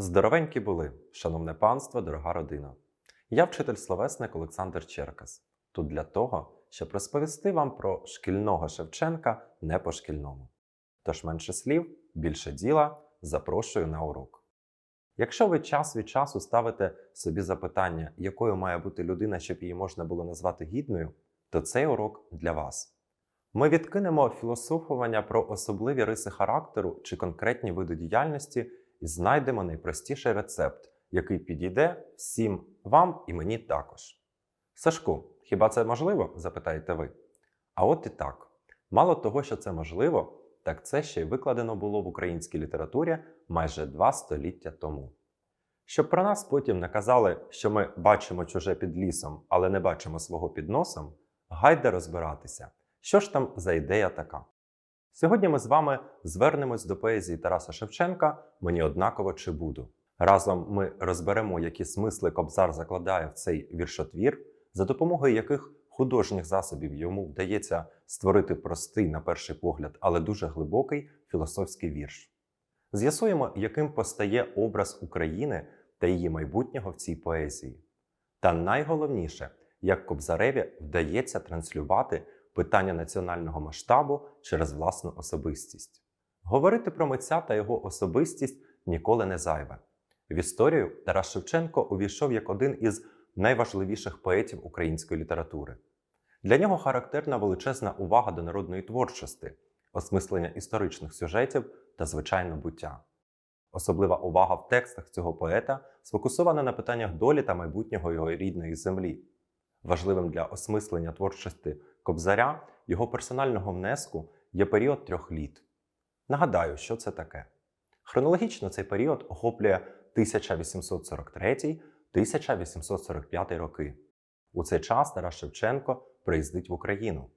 Здоровенькі були, шановне панство, дорога родина. Я вчитель словесник Олександр Черкас. Тут для того, щоб розповісти вам про шкільного Шевченка не по шкільному. Тож менше слів, більше діла, запрошую на урок. Якщо ви час від часу ставите собі запитання, якою має бути людина, щоб її можна було назвати гідною, то цей урок для вас. Ми відкинемо філософування про особливі риси характеру чи конкретні види діяльності і знайдемо найпростіший рецепт, який підійде всім вам і мені також. Сашку, хіба це можливо? запитаєте ви. А от і так. Мало того, що це можливо, так це ще й викладено було в українській літературі майже два століття тому. Щоб про нас потім не казали, що ми бачимо чуже під лісом, але не бачимо свого під носом, гайде розбиратися, що ж там за ідея така. Сьогодні ми з вами звернемось до поезії Тараса Шевченка Мені однаково чи буду. Разом ми розберемо, які смисли Кобзар закладає в цей віршотвір, за допомогою яких художніх засобів йому вдається створити простий, на перший погляд, але дуже глибокий філософський вірш. З'ясуємо, яким постає образ України та її майбутнього в цій поезії. Та найголовніше, як Кобзареві вдається транслювати питання національного масштабу через власну особистість. Говорити про митця та його особистість ніколи не зайве. В історію Тарас Шевченко увійшов як один із найважливіших поетів української літератури. Для нього характерна величезна увага до народної творчості, осмислення історичних сюжетів та звичайно буття. Особлива увага в текстах цього поета сфокусована на питаннях долі та майбутнього його рідної землі. Важливим для осмислення творчості Кобзаря його персонального внеску є період трьох літ. Нагадаю, що це таке. Хронологічно цей період охоплює 1843-1845 роки. У цей час Тарас Шевченко приїздить в Україну.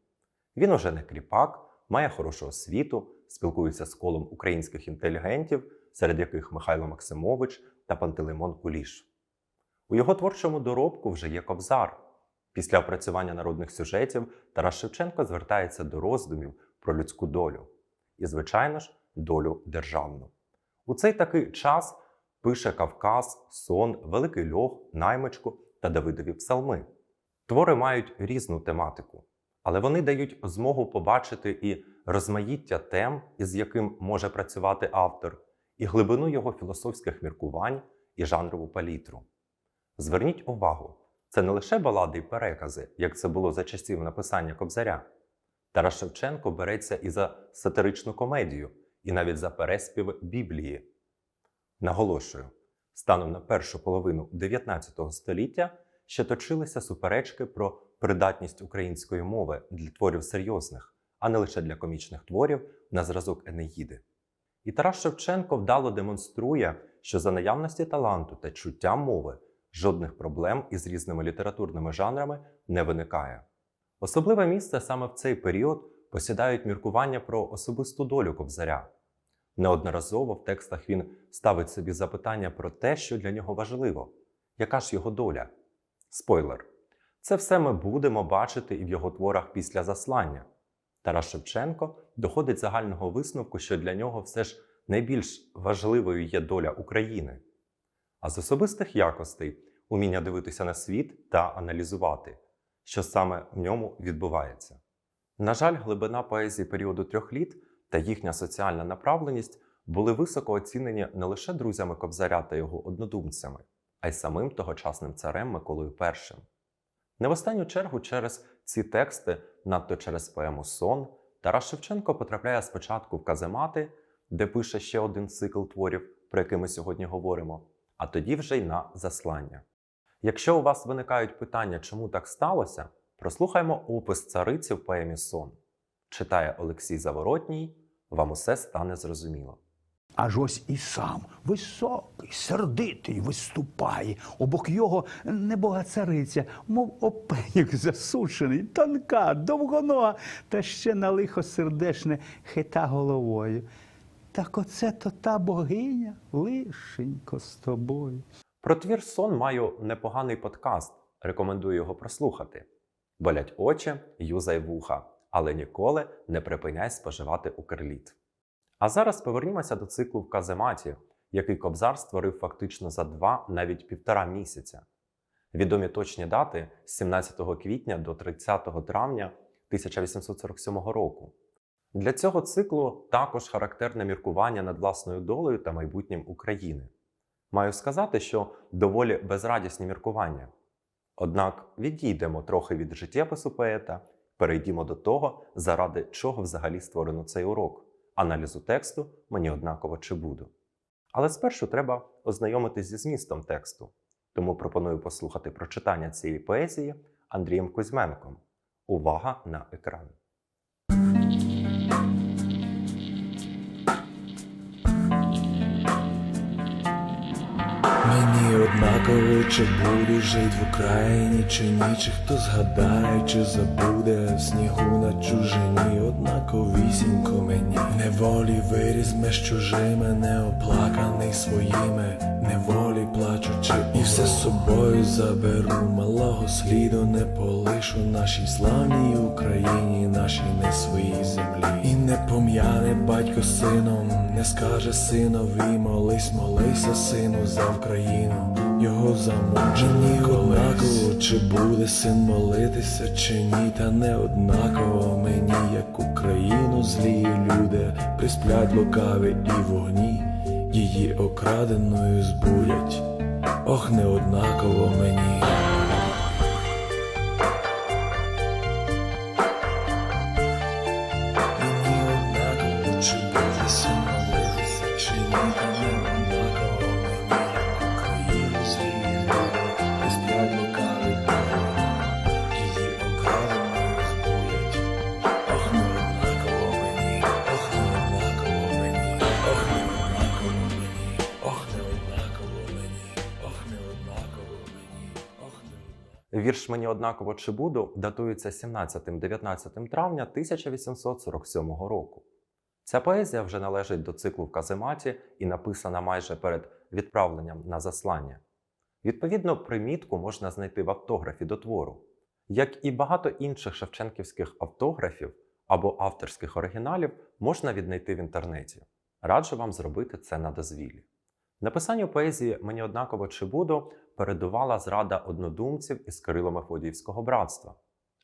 Він уже не кріпак, має хорошу освіту, спілкується з колом українських інтелігентів, серед яких Михайло Максимович та Пантелеймон Куліш. У його творчому доробку вже є кобзар. Після опрацювання народних сюжетів Тарас Шевченко звертається до роздумів про людську долю і, звичайно ж, долю державну. У цей такий час пише Кавказ, Сон, Великий Льох, Наймичку та Давидові псалми. Твори мають різну тематику, але вони дають змогу побачити і розмаїття тем, із яким може працювати автор, і глибину його філософських міркувань і жанрову палітру. Зверніть увагу, це не лише балади й перекази, як це було за часів написання Кобзаря. Тарас Шевченко береться і за сатиричну комедію, і навіть за переспів Біблії. Наголошую, станом на першу половину 19 століття ще точилися суперечки про придатність української мови для творів серйозних, а не лише для комічних творів на зразок Енеїди. І Тарас Шевченко вдало демонструє, що за наявності таланту та чуття мови жодних проблем із різними літературними жанрами не виникає. Особливе місце саме в цей період посідають міркування про особисту долю Кобзаря. Неодноразово в текстах він ставить собі запитання про те, що для нього важливо, яка ж його доля. Спойлер. Це все ми будемо бачити і в його творах після заслання. Тарас Шевченко доходить загального висновку, що для нього все ж найбільш важливою є доля України. А з особистих якостей уміння дивитися на світ та аналізувати, що саме в ньому відбувається. На жаль, глибина поезії періоду трьох літ та їхня соціальна направленість були високо оцінені не лише друзями Кобзаря та його однодумцями, а й самим тогочасним царем Миколою І. Не в останню чергу через ці тексти, надто через поему Сон, Тарас Шевченко потрапляє спочатку в каземати, де пише ще один цикл творів, про який ми сьогодні говоримо, а тоді вже й на заслання. Якщо у вас виникають питання, чому так сталося, прослухаймо опис цариці в поемі Сон. Читає Олексій Заворотній, вам усе стане зрозуміло. Аж ось і сам високий, сердитий виступає. Обок його небога цариця, мов опеньок засушений, тонка, довгонога, та ще на лихо сердешне хита головою. Так оце то та богиня, лишенько з тобою. Про твір сон маю непоганий подкаст. Рекомендую його прослухати. Болять очі, юзай вуха, але ніколи не припиняй споживати укрліт. А зараз повернімося до циклу в казематі, який Кобзар створив фактично за два, навіть півтора місяця. Відомі точні дати з 17 квітня до 30 травня 1847 року. Для цього циклу також характерне міркування над власною долею та майбутнім України. Маю сказати, що доволі безрадісні міркування. Однак відійдемо трохи від життєпису поета, перейдімо до того, заради чого взагалі створено цей урок. Аналізу тексту мені однаково чи буду. Але спершу треба ознайомитись зі змістом тексту, тому пропоную послухати прочитання цієї поезії Андрієм Кузьменком. Увага на екран. Однаково, чи буду жить в Україні, чи ні, чи хто згадає, чи забуде в снігу на чужині, однаковісінько мені. Неволі виріс меж чужими, неоплаканий своїми, неволі плачучи, і все з собою заберу, малого сліду не полишу нашій славній Україні, нашій не своїй землі. І не пом'яне батько сином, не скаже синові, молись, молися, сину, за Україну, його замучені однаково, чи буде син молитися, чи ні, та не однаково. Мені, як Україну злі люди, присплять лукаві і вогні, її окраденою збурять, ох, не однаково. Мені Вірш мені однаково чи буду датується 17-19 травня 1847 року. Ця поезія вже належить до циклу в казематі і написана майже перед відправленням на заслання. Відповідно, примітку можна знайти в автографі до твору. Як і багато інших шевченківських автографів або авторських оригіналів можна віднайти в інтернеті. Раджу вам зробити це на дозвіллі. Написанню поезії мені однаково чи буду передувала зрада однодумців із Кирило-Мефодіївського братства,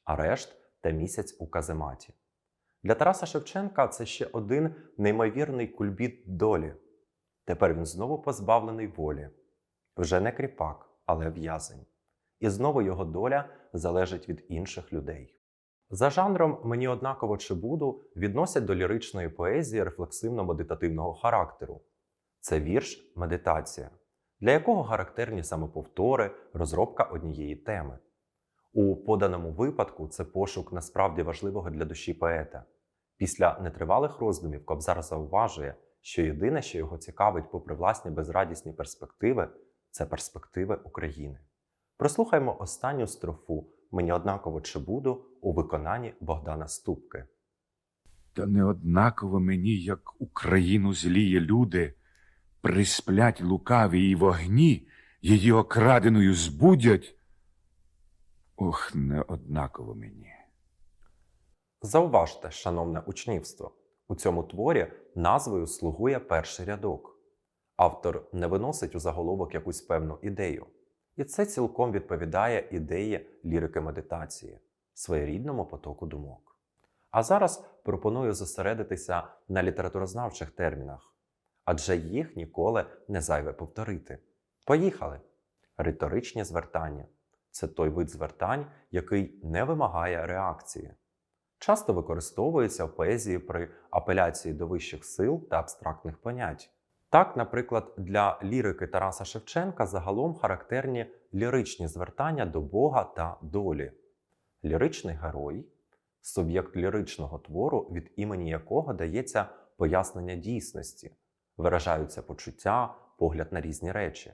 арешт та місяць у казематі. Для Тараса Шевченка це ще один неймовірний кульбіт долі. Тепер він знову позбавлений волі. Вже не кріпак, але в'язень. І знову його доля залежить від інших людей. За жанром мені однаково чи буду відносять до ліричної поезії рефлексивно-медитативного характеру. Це вірш медитація, для якого характерні самоповтори, розробка однієї теми. У поданому випадку це пошук насправді важливого для душі поета. Після нетривалих роздумів Кобзар зауважує, що єдине, що його цікавить, попри власні безрадісні перспективи, це перспективи України. Прослухаймо останню строфу Мені однаково чи буду у виконанні Богдана Ступки. Та не однаково мені, як Україну зліє люди, присплять лукаві і вогні, її окраденою збудять. Ох, не однаково мені. Зауважте, шановне учнівство, у цьому творі назвою слугує перший рядок. Автор не виносить у заголовок якусь певну ідею, і це цілком відповідає ідеї лірики медитації, своєрідному потоку думок. А зараз пропоную зосередитися на літературознавчих термінах, адже їх ніколи не зайве повторити. Поїхали! Риторичні звертання це той вид звертань, який не вимагає реакції часто використовується в поезії при апеляції до вищих сил та абстрактних понять. Так, наприклад, для лірики Тараса Шевченка загалом характерні ліричні звертання до Бога та долі. Ліричний герой суб'єкт ліричного твору, від імені якого дається пояснення дійсності, виражаються почуття, погляд на різні речі,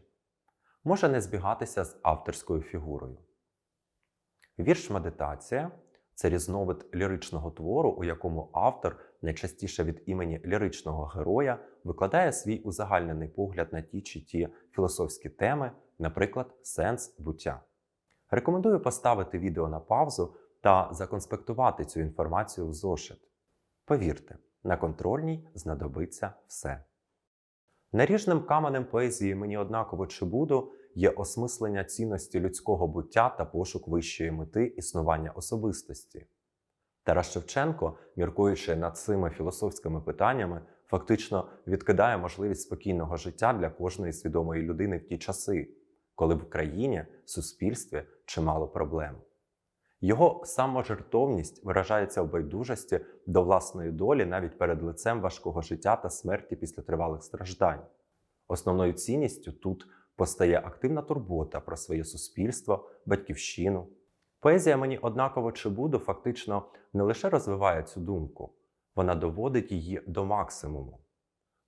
може не збігатися з авторською фігурою. Вірш медитація це різновид ліричного твору, у якому автор найчастіше від імені ліричного героя викладає свій узагальнений погляд на ті чи ті філософські теми, наприклад, сенс буття. Рекомендую поставити відео на паузу та законспектувати цю інформацію в зошит. Повірте, на контрольній знадобиться все. Наріжним каменем поезії мені однаково чи буду є осмислення цінності людського буття та пошук вищої мети існування особистості. Тарас Шевченко, міркуючи над цими філософськими питаннями, фактично відкидає можливість спокійного життя для кожної свідомої людини в ті часи, коли в Україні, суспільстві чимало проблем. Його саможертовність виражається в байдужості до власної долі навіть перед лицем важкого життя та смерті після тривалих страждань. Основною цінністю тут постає активна турбота про своє суспільство, батьківщину. Поезія мені однаково чи буду фактично не лише розвиває цю думку, вона доводить її до максимуму.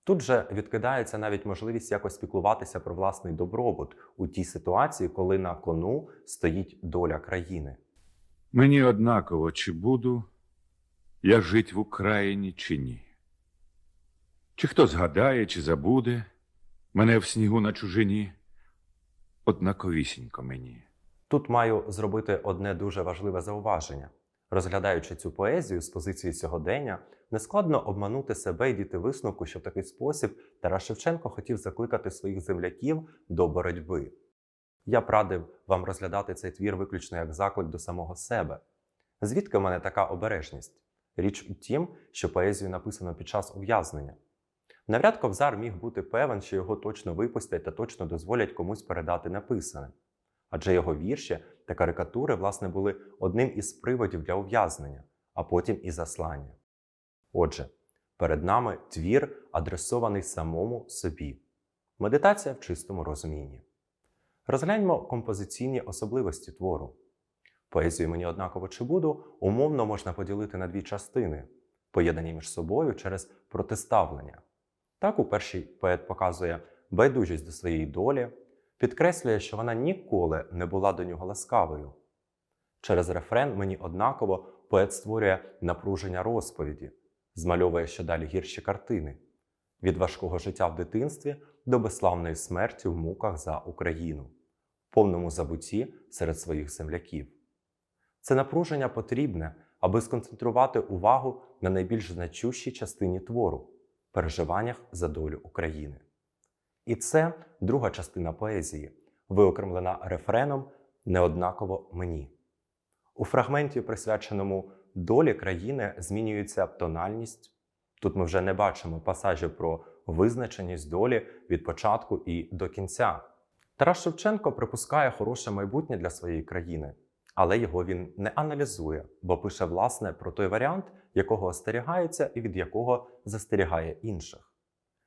Тут же відкидається навіть можливість якось піклуватися про власний добробут у тій ситуації, коли на кону стоїть доля країни. Мені однаково, чи буду я жить в Україні, чи ні. Чи хто згадає, чи забуде мене в снігу на чужині, однаковісінько мені. Тут маю зробити одне дуже важливе зауваження. Розглядаючи цю поезію з позиції сьогодення, нескладно обманути себе і дійти висновку, що в такий спосіб Тарас Шевченко хотів закликати своїх земляків до боротьби. Я б радив вам розглядати цей твір виключно як заклик до самого себе. Звідки в мене така обережність? Річ у тім, що поезію написано під час ув'язнення. Навряд Ковзар міг бути певен, що його точно випустять та точно дозволять комусь передати написане. Адже його вірші та карикатури, власне, були одним із приводів для ув'язнення, а потім і заслання. Отже, перед нами твір, адресований самому собі. Медитація в чистому розумінні. Розгляньмо композиційні особливості твору. Поезію мені однаково чи буду умовно можна поділити на дві частини, поєднані між собою через протиставлення. Так, у першій поет показує байдужість до своєї долі, підкреслює, що вона ніколи не була до нього ласкавою. Через рефрен мені однаково поет створює напруження розповіді, змальовує що далі гірші картини від важкого життя в дитинстві до безславної смерті в муках за Україну, повному забутті серед своїх земляків. Це напруження потрібне, аби сконцентрувати увагу на найбільш значущій частині твору переживаннях за долю України. І це друга частина поезії, виокремлена рефреном неоднаково мені. У фрагменті, присвяченому долі країни, змінюється тональність. Тут ми вже не бачимо пасажів про визначеність долі від початку і до кінця. Тарас Шевченко припускає хороше майбутнє для своєї країни, але його він не аналізує, бо пише власне про той варіант, якого остерігається і від якого застерігає інших.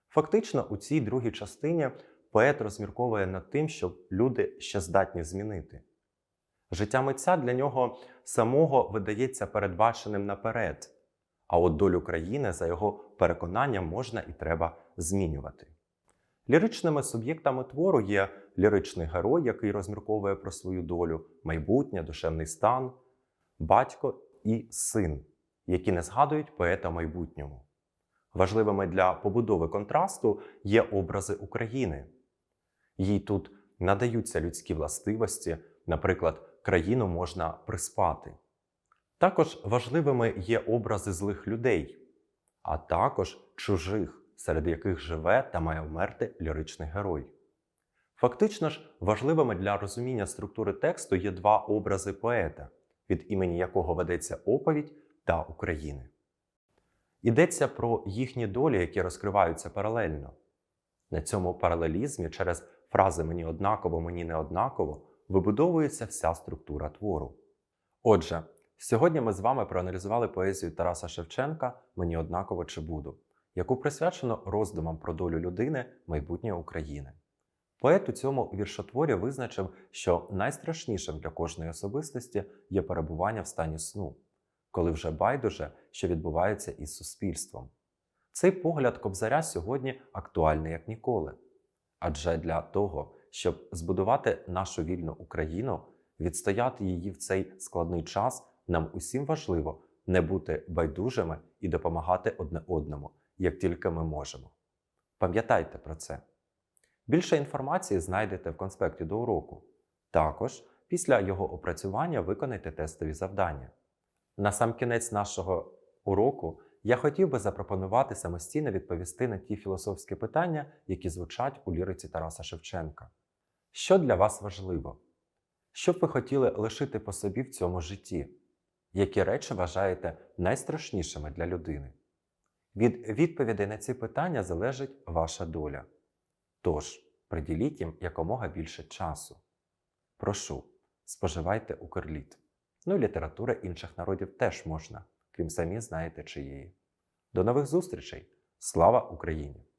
Фактично, у цій другій частині поет розмірковує над тим, що люди ще здатні змінити. Життя митця для нього самого видається передбаченим наперед, а от долю країни, за його переконанням, можна і треба змінювати. Ліричними суб'єктами твору є ліричний герой, який розмірковує про свою долю, майбутнє, душевний стан, батько і син, які не згадують поета майбутньому. Важливими для побудови контрасту є образи України. Їй тут надаються людські властивості, наприклад, країну можна приспати. Також важливими є образи злих людей, а також чужих, серед яких живе та має вмерти ліричний герой. Фактично ж, важливими для розуміння структури тексту є два образи поета, від імені якого ведеться оповідь та України. Йдеться про їхні долі, які розкриваються паралельно. На цьому паралелізмі через фрази мені однаково, мені не однаково вибудовується вся структура твору. Отже, сьогодні ми з вами проаналізували поезію Тараса Шевченка Мені однаково чи буду, яку присвячено роздумам про долю людини майбутньої України. Поет у цьому віршотворі визначив, що найстрашнішим для кожної особистості є перебування в стані сну, коли вже байдуже, що відбувається із суспільством. Цей погляд Кобзаря сьогодні актуальний як ніколи. Адже для того, щоб збудувати нашу вільну Україну, відстояти її в цей складний час, нам усім важливо не бути байдужими і допомагати одне одному, як тільки ми можемо. Пам'ятайте про це. Більше інформації знайдете в конспекті до уроку. Також після його опрацювання виконайте тестові завдання. На сам кінець нашого уроку я хотів би запропонувати самостійно відповісти на ті філософські питання, які звучать у ліриці Тараса Шевченка. Що для вас важливо? Що б ви хотіли лишити по собі в цьому житті? Які речі вважаєте найстрашнішими для людини? Від відповідей на ці питання залежить ваша доля. Тож, приділіть їм якомога більше часу. Прошу, споживайте укрліт. Ну і література інших народів теж можна, крім самі знаєте чиєї. До нових зустрічей! Слава Україні!